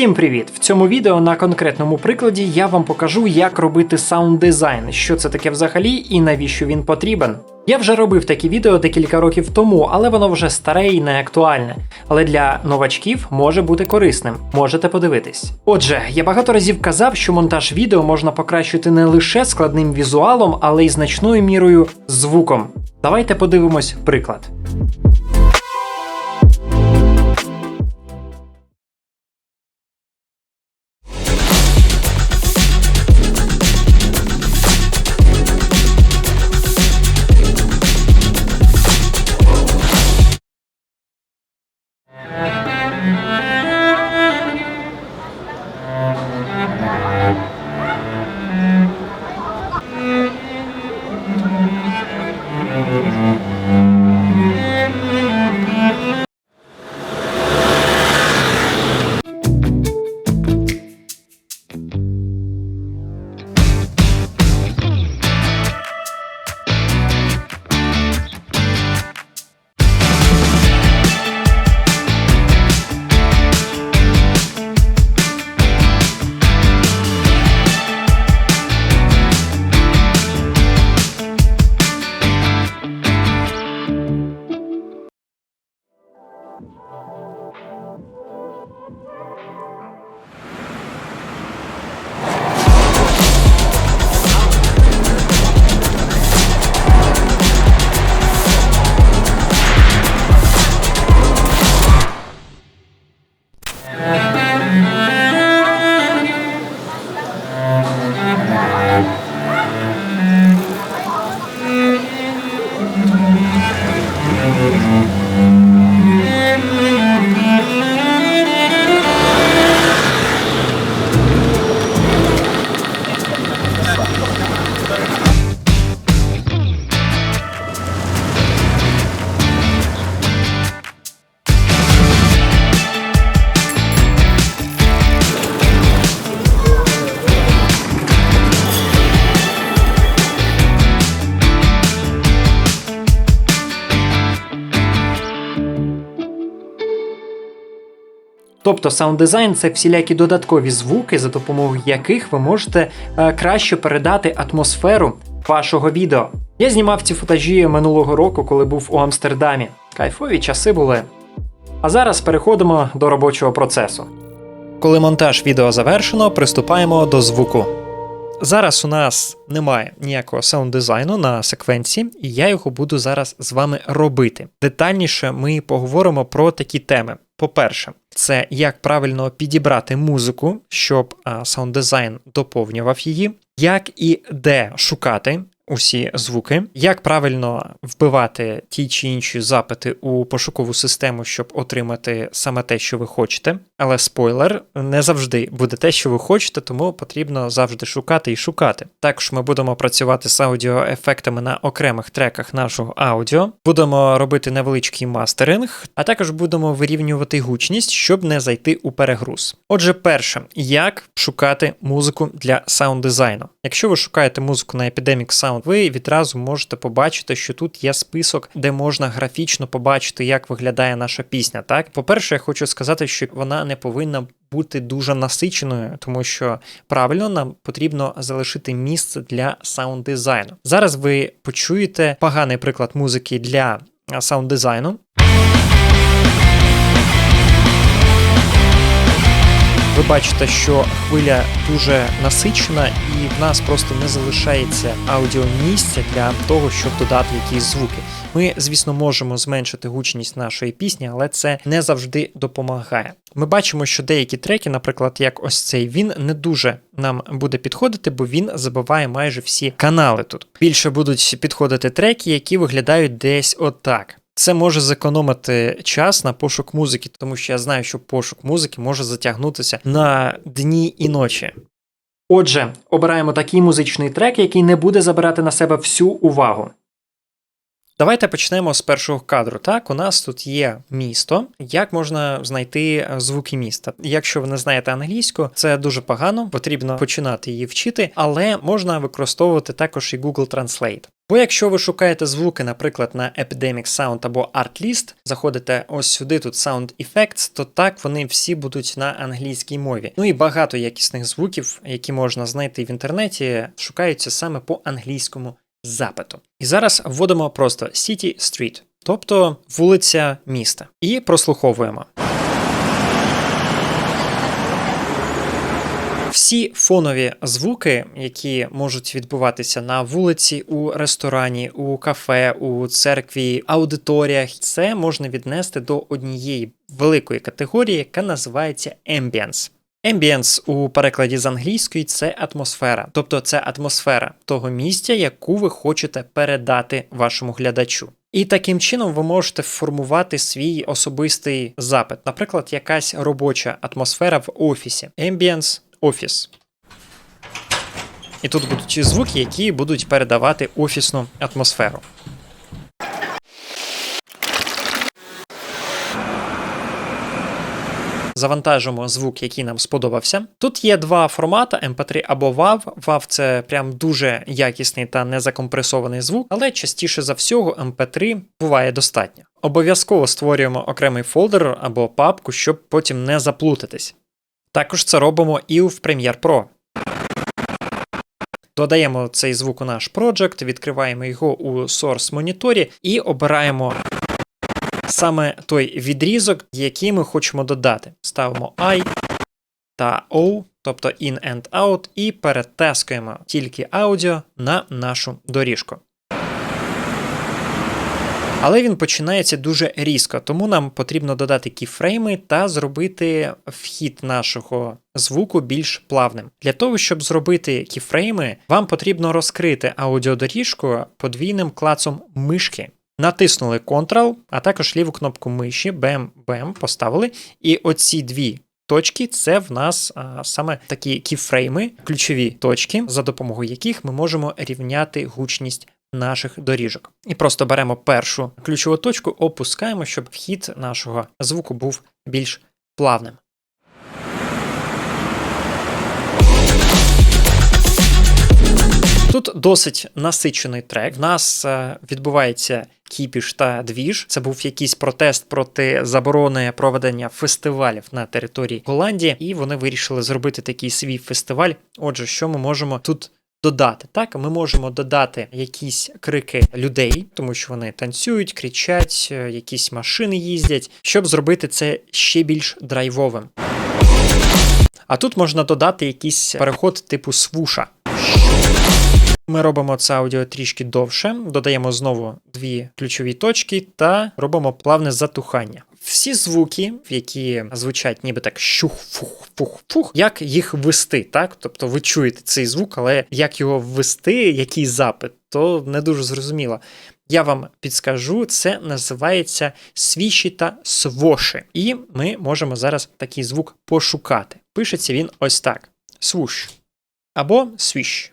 Всім привіт! В цьому відео на конкретному прикладі я вам покажу, як робити саунд дизайн, що це таке взагалі і навіщо він потрібен. Я вже робив такі відео декілька років тому, але воно вже старе і не актуальне. Але для новачків може бути корисним. Можете подивитись. Отже, я багато разів казав, що монтаж відео можна покращити не лише складним візуалом, але й значною мірою звуком. Давайте подивимось приклад. Тобто саунд-дизайн це всілякі додаткові звуки, за допомогою яких ви можете е, краще передати атмосферу вашого відео. Я знімав ці футажі минулого року, коли був у Амстердамі. Кайфові часи були. А зараз переходимо до робочого процесу. Коли монтаж відео завершено, приступаємо до звуку. Зараз у нас немає ніякого саунд-дизайну на секвенції, і я його буду зараз з вами робити. Детальніше ми поговоримо про такі теми. По-перше, це як правильно підібрати музику, щоб а, саунд-дизайн доповнював її, як і де шукати усі звуки, як правильно вбивати ті чи інші запити у пошукову систему, щоб отримати саме те, що ви хочете. Але спойлер, не завжди буде те, що ви хочете, тому потрібно завжди шукати і шукати. Також ми будемо працювати з аудіоефектами на окремих треках нашого аудіо, будемо робити невеличкий мастеринг, а також будемо вирівнювати гучність, щоб не зайти у перегруз. Отже, перше, як шукати музику для саунд-дизайну. Якщо ви шукаєте музику на Epidemic Sound, ви відразу можете побачити, що тут є список, де можна графічно побачити, як виглядає наша пісня. Так, по-перше, я хочу сказати, що вона не повинна бути дуже насиченою, тому що правильно нам потрібно залишити місце для саунд-дизайну. Зараз ви почуєте поганий приклад музики для саунд-дизайну. Ви бачите, що хвиля дуже насичена, і в нас просто не залишається аудіомісця для того, щоб додати якісь звуки. Ми, звісно, можемо зменшити гучність нашої пісні, але це не завжди допомагає. Ми бачимо, що деякі треки, наприклад, як ось цей, він не дуже нам буде підходити, бо він забиває майже всі канали тут. Більше будуть підходити треки, які виглядають десь отак. Це може зекономити час на пошук музики, тому що я знаю, що пошук музики може затягнутися на дні і ночі. Отже, обираємо такий музичний трек, який не буде забирати на себе всю увагу. Давайте почнемо з першого кадру. Так, у нас тут є місто. Як можна знайти е, звуки міста? Якщо ви не знаєте англійську, це дуже погано, потрібно починати її вчити, але можна використовувати також і Google Translate. Бо якщо ви шукаєте звуки, наприклад, на Epidemic Sound або Artlist, заходите ось сюди, тут Sound Effects, то так вони всі будуть на англійській мові. Ну і багато якісних звуків, які можна знайти в інтернеті, шукаються саме по англійському запиту. І зараз вводимо просто City Street, тобто вулиця міста, і прослуховуємо. Всі фонові звуки, які можуть відбуватися на вулиці, у ресторані, у кафе, у церкві, аудиторіях, це можна віднести до однієї великої категорії, яка називається Ambience. Ambience у перекладі з англійської це атмосфера, тобто це атмосфера того місця, яку ви хочете передати вашому глядачу. І таким чином ви можете формувати свій особистий запит, наприклад, якась робоча атмосфера в офісі. Ambience офіс. І тут будуть звуки, які будуть передавати офісну атмосферу. Завантажимо звук, який нам сподобався. Тут є два формати: MP3 або WAV. WAV це прям дуже якісний та незакомпресований звук, але частіше за всього MP3 буває достатньо. Обов'язково створюємо окремий фолдер або папку, щоб потім не заплутатись. Також це робимо і в Premiere Pro. Додаємо цей звук у наш project, відкриваємо його у Source моніторі і обираємо саме той відрізок, який ми хочемо додати. Ставимо I та O, тобто in and out, і перетескуємо тільки аудіо на нашу доріжку. Але він починається дуже різко, тому нам потрібно додати кіфрейми та зробити вхід нашого звуку більш плавним. Для того, щоб зробити кіфрейми, вам потрібно розкрити аудіодоріжку подвійним клацом мишки. Натиснули Ctrl, а також ліву кнопку миші, бем-бем, поставили. І оці дві точки це в нас а, саме такі кіфрейми, ключові точки, за допомогою яких ми можемо рівняти гучність наших доріжок. І просто беремо першу ключову точку, опускаємо, щоб вхід нашого звуку був більш плавним. Тут досить насичений трек. В нас е, відбувається кіпіш та двіж. Це був якийсь протест проти заборони проведення фестивалів на території Голландії, і вони вирішили зробити такий свій фестиваль. Отже, що ми можемо тут додати? Так, ми можемо додати якісь крики людей, тому що вони танцюють, кричать, е, якісь машини їздять, щоб зробити це ще більш драйвовим. А тут можна додати якийсь переход типу свуша. Ми робимо це аудіо трішки довше, додаємо знову дві ключові точки та робимо плавне затухання. Всі звуки, які звучать ніби так щух, фух, фух, фух, як їх ввести, так? Тобто ви чуєте цей звук, але як його ввести, який запит, то не дуже зрозуміло. Я вам підскажу, це називається свіші та своші. І ми можемо зараз такий звук пошукати. Пишеться він ось так: свуш або свіш.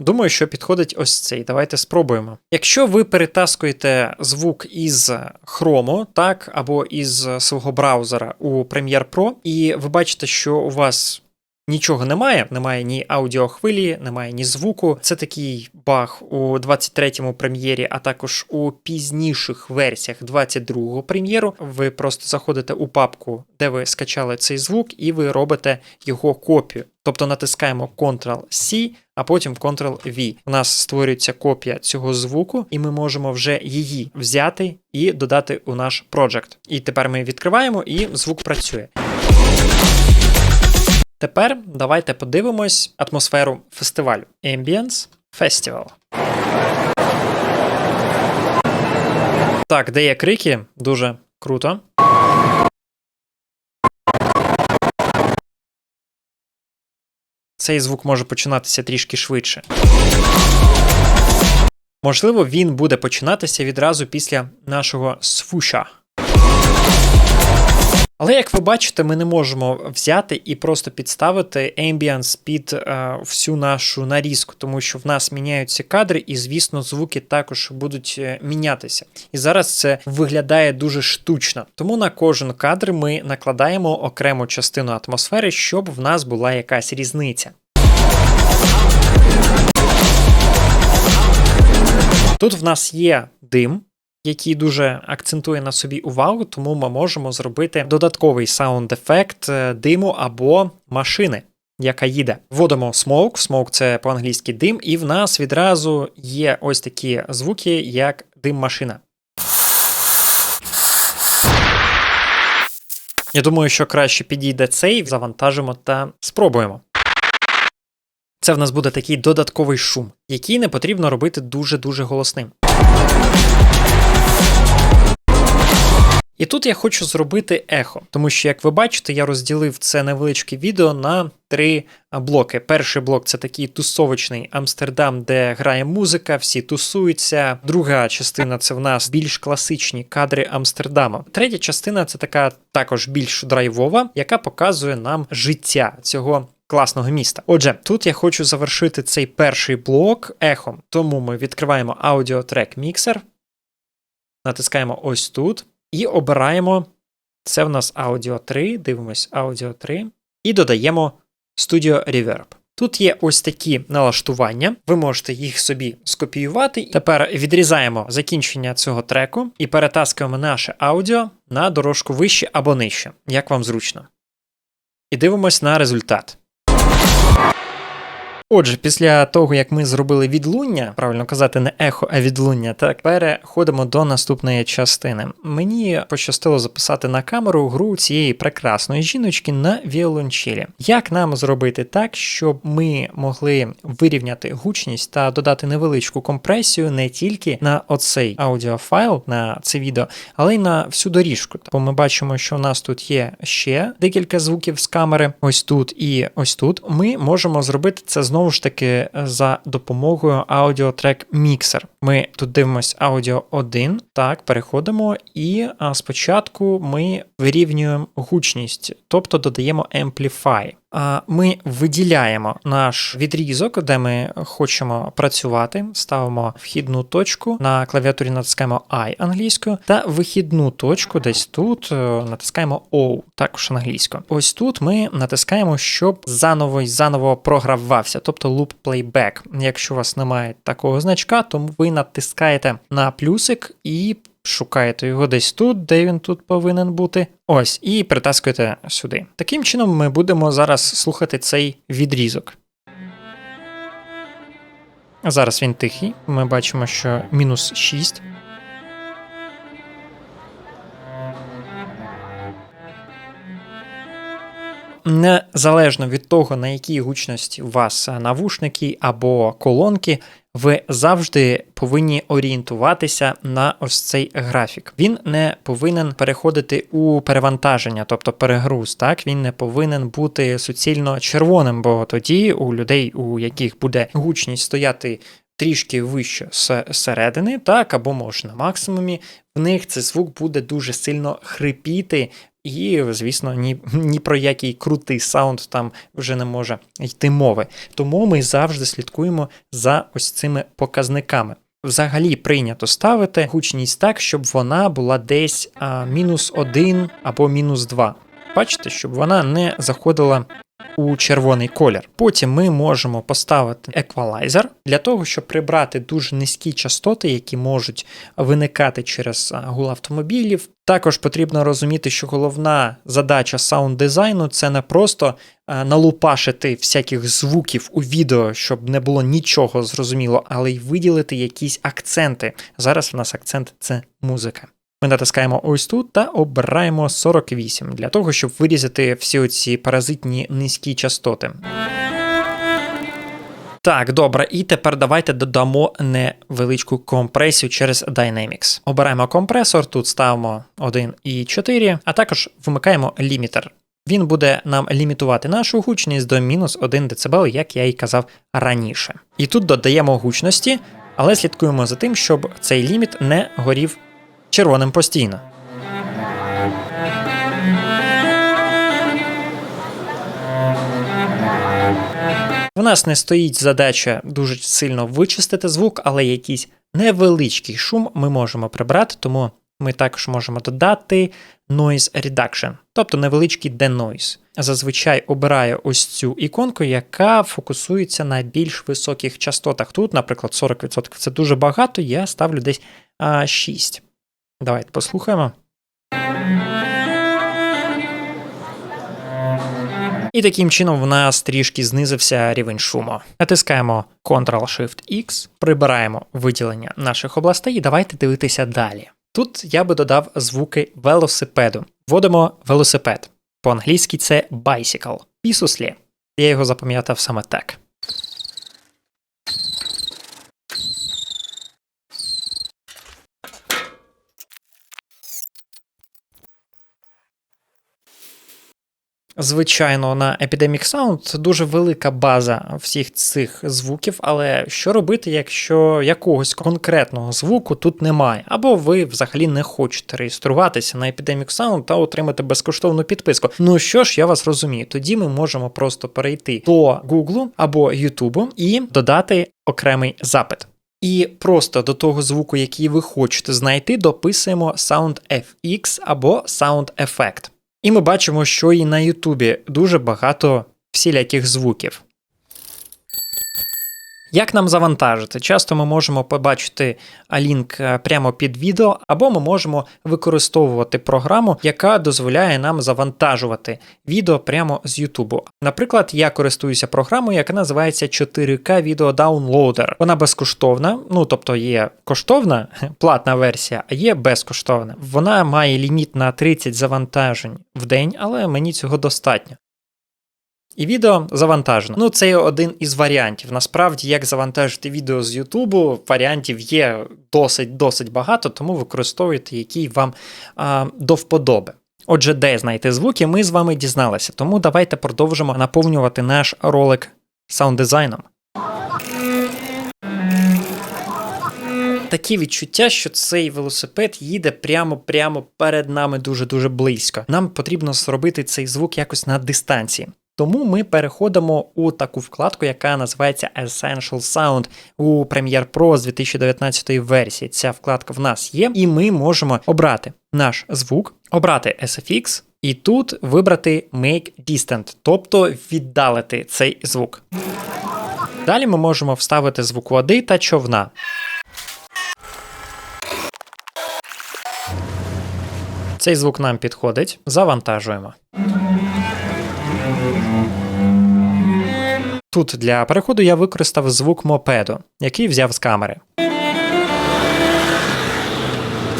Думаю, що підходить ось цей. Давайте спробуємо. Якщо ви перетаскуєте звук із Chrome, так, або із свого браузера у Premiere Pro, і ви бачите, що у вас нічого немає, немає ні аудіохвилі, немає ні звуку. Це такий баг у 23-му прем'єрі, а також у пізніших версіях 22-го прем'єру. Ви просто заходите у папку, де ви скачали цей звук, і ви робите його копію. Тобто натискаємо Ctrl-C, а потім Ctrl-V. У нас створюється копія цього звуку, і ми можемо вже її взяти і додати у наш проджект. І тепер ми відкриваємо, і звук працює. Тепер давайте подивимось атмосферу фестивалю. Ambience Festival. Так, де є крики, дуже круто. Цей звук може починатися трішки швидше. Можливо, він буде починатися відразу після нашого свуша. Але як ви бачите, ми не можемо взяти і просто підставити Ambience під е, всю нашу нарізку, тому що в нас міняються кадри, і, звісно, звуки також будуть е, мінятися. І зараз це виглядає дуже штучно. Тому на кожен кадр ми накладаємо окрему частину атмосфери, щоб в нас була якась різниця. Тут в нас є дим, який дуже акцентує на собі увагу, тому ми можемо зробити додатковий саунд-ефект диму або машини. Яка їде. Вводимо smoke, smoke це по-англійськи дим, і в нас відразу є ось такі звуки, як дим машина. Я думаю, що краще підійде цей, завантажимо та спробуємо. Це в нас буде такий додатковий шум, який не потрібно робити дуже-дуже голосним. І тут я хочу зробити ехо, тому що, як ви бачите, я розділив це невеличке відео на три блоки. Перший блок це такий тусовочний Амстердам, де грає музика, всі тусуються. Друга частина це в нас більш класичні кадри Амстердама. Третя частина це така також більш драйвова, яка показує нам життя цього. Класного міста. Отже, тут я хочу завершити цей перший блок ехом. Тому ми відкриваємо аудіотрек міксер, натискаємо ось тут і обираємо. Це в нас Audio 3, дивимось Audio 3, і додаємо Studio Reverb. Тут є ось такі налаштування, ви можете їх собі скопіювати. Тепер відрізаємо закінчення цього треку і перетаскуємо наше аудіо на дорожку вище або нижче, як вам зручно. І дивимось на результат. Отже, після того, як ми зробили відлуння, правильно казати, не ехо, а відлуння, так переходимо до наступної частини. Мені пощастило записати на камеру гру цієї прекрасної жіночки на віолончелі. Як нам зробити так, щоб ми могли вирівняти гучність та додати невеличку компресію не тільки на оцей аудіофайл, на це відео, але й на всю доріжку. Бо ми бачимо, що у нас тут є ще декілька звуків з камери, ось тут і ось тут. Ми можемо зробити це знову знову ж таки за допомогою аудіотрек міксер. Ми тут дивимося аудіо 1, так, переходимо, і спочатку ми вирівнюємо гучність, тобто додаємо Amplify. Ми виділяємо наш відрізок, де ми хочемо працювати, ставимо вхідну точку, на клавіатурі натискаємо I англійською, та вихідну точку десь тут е, натискаємо O, також англійською. Ось тут ми натискаємо, щоб заново і заново програвався, тобто loop playback. Якщо у вас немає такого значка, то ви натискаєте на плюсик і шукаєте його десь тут, де він тут повинен бути. Ось, і притаскуєте сюди. Таким чином, ми будемо зараз слухати цей відрізок. Зараз він тихий. Ми бачимо, що мінус 6. Незалежно від того, на якій гучності у вас навушники або колонки, ви завжди повинні орієнтуватися на ось цей графік. Він не повинен переходити у перевантаження, тобто перегруз. Так він не повинен бути суцільно червоним, бо тоді у людей, у яких буде гучність стояти. Трішки вище середини, так, або може на максимумі, в них цей звук буде дуже сильно хрипіти, і, звісно, ні ні про який крутий саунд там вже не може йти мови. Тому ми завжди слідкуємо за ось цими показниками. Взагалі прийнято ставити гучність так, щоб вона була десь мінус 1 або мінус 2. Бачите, щоб вона не заходила у червоний колір. Потім ми можемо поставити еквалайзер для того, щоб прибрати дуже низькі частоти, які можуть виникати через гул автомобілів. Також потрібно розуміти, що головна задача саунд дизайну це не просто налупашити всяких звуків у відео, щоб не було нічого зрозуміло, але й виділити якісь акценти. Зараз в нас акцент це музика. Ми натискаємо ось тут та обираємо 48 для того, щоб вирізати всі оці паразитні низькі частоти. Так, добре, і тепер давайте додамо невеличку компресію через Dynamics. Обираємо компресор, тут ставимо 1,4, а також вимикаємо лімітер. Він буде нам лімітувати нашу гучність до мінус 1 дБ, як я і казав раніше. І тут додаємо гучності, але слідкуємо за тим, щоб цей ліміт не горів червоним постійно. У нас не стоїть задача дуже сильно вичистити звук, але якийсь невеличкий шум ми можемо прибрати, тому ми також можемо додати Noise Reduction, тобто невеличкий denoise. Зазвичай обираю ось цю іконку, яка фокусується на більш високих частотах. Тут, наприклад, 40% це дуже багато, я ставлю десь 6. Давайте послухаємо. І таким чином в нас трішки знизився рівень шуму. Натискаємо Ctrl-Shift-X, прибираємо виділення наших областей і давайте дивитися далі. Тут я би додав звуки велосипеду. Вводимо велосипед. По-англійськи це bicycle. Пісуслі. Я його запам'ятав саме так. Звичайно, на Epidemic Sound дуже велика база всіх цих звуків, але що робити, якщо якогось конкретного звуку тут немає, або ви взагалі не хочете реєструватися на Epidemic Sound та отримати безкоштовну підписку? Ну що ж, я вас розумію, тоді ми можемо просто перейти до Google або YouTube і додати окремий запит. І просто до того звуку, який ви хочете знайти, дописуємо Sound FX або Sound Effect. І ми бачимо, що і на Ютубі дуже багато всіляких звуків. Як нам завантажити? Часто ми можемо побачити лінк е, прямо під відео, або ми можемо використовувати програму, яка дозволяє нам завантажувати відео прямо з Ютубу. Наприклад, я користуюся програмою, яка називається 4K Video Downloader. Вона безкоштовна, ну тобто є коштовна платна версія, а є безкоштовна. Вона має ліміт на 30 завантажень в день, але мені цього достатньо. І відео завантажено. Ну, це один із варіантів. Насправді, як завантажити відео з Ютубу, варіантів є досить досить багато, тому використовуйте, який вам а, до вподоби. Отже, де знайти звуки, ми з вами дізналися. Тому давайте продовжимо наповнювати наш ролик саунд-дизайном. Такі відчуття, що цей велосипед їде прямо-прямо перед нами дуже-дуже близько. Нам потрібно зробити цей звук якось на дистанції. Тому ми переходимо у таку вкладку, яка називається Essential Sound у Premiere Pro з 2019 версії. Ця вкладка в нас є, і ми можемо обрати наш звук, обрати SFX, і тут вибрати Make Distant, тобто віддалити цей звук. Далі ми можемо вставити звук води та човна. Цей звук нам підходить, завантажуємо. Тут для переходу я використав звук мопеду, який взяв з камери.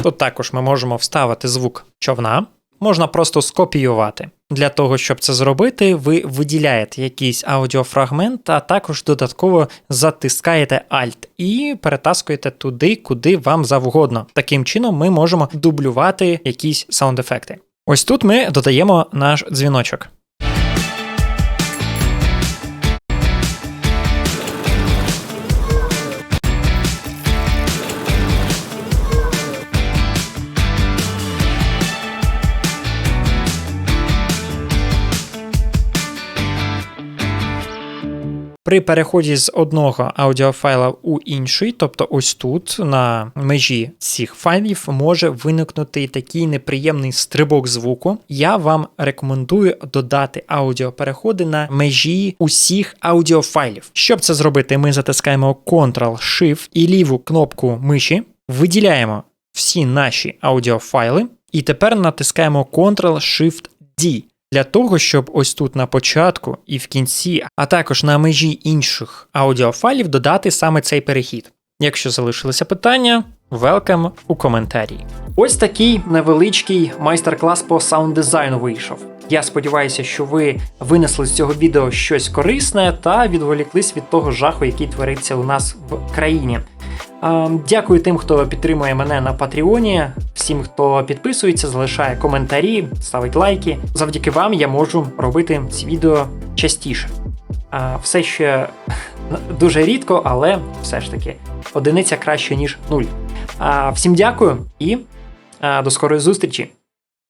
Тут також ми можемо вставити звук човна, можна просто скопіювати. Для того, щоб це зробити, ви виділяєте якийсь аудіофрагмент, а також додатково затискаєте Alt і перетаскуєте туди, куди вам завгодно. Таким чином, ми можемо дублювати якісь саунд-ефекти. Ось тут ми додаємо наш дзвіночок. При переході з одного аудіофайла у інший, тобто ось тут, на межі цих файлів, може виникнути такий неприємний стрибок звуку. Я вам рекомендую додати аудіопереходи на межі усіх аудіофайлів. Щоб це зробити, ми затискаємо Ctrl-Shift і ліву кнопку миші, виділяємо всі наші аудіофайли, і тепер натискаємо Ctrl-Shift-D для того, щоб ось тут на початку і в кінці, а також на межі інших аудіофайлів додати саме цей перехід. Якщо залишилися питання, велкам у коментарі. Ось такий невеличкий майстер-клас по саунд-дизайну вийшов. Я сподіваюся, що ви винесли з цього відео щось корисне та відволіклись від того жаху, який твориться у нас в країні. Дякую тим, хто підтримує мене на Патреоні, всім, хто підписується, залишає коментарі, ставить лайки. Завдяки вам я можу робити ці відео частіше. Все ще дуже рідко, але все ж таки одиниця краще, ніж нуль. Всім дякую і до скорої зустрічі!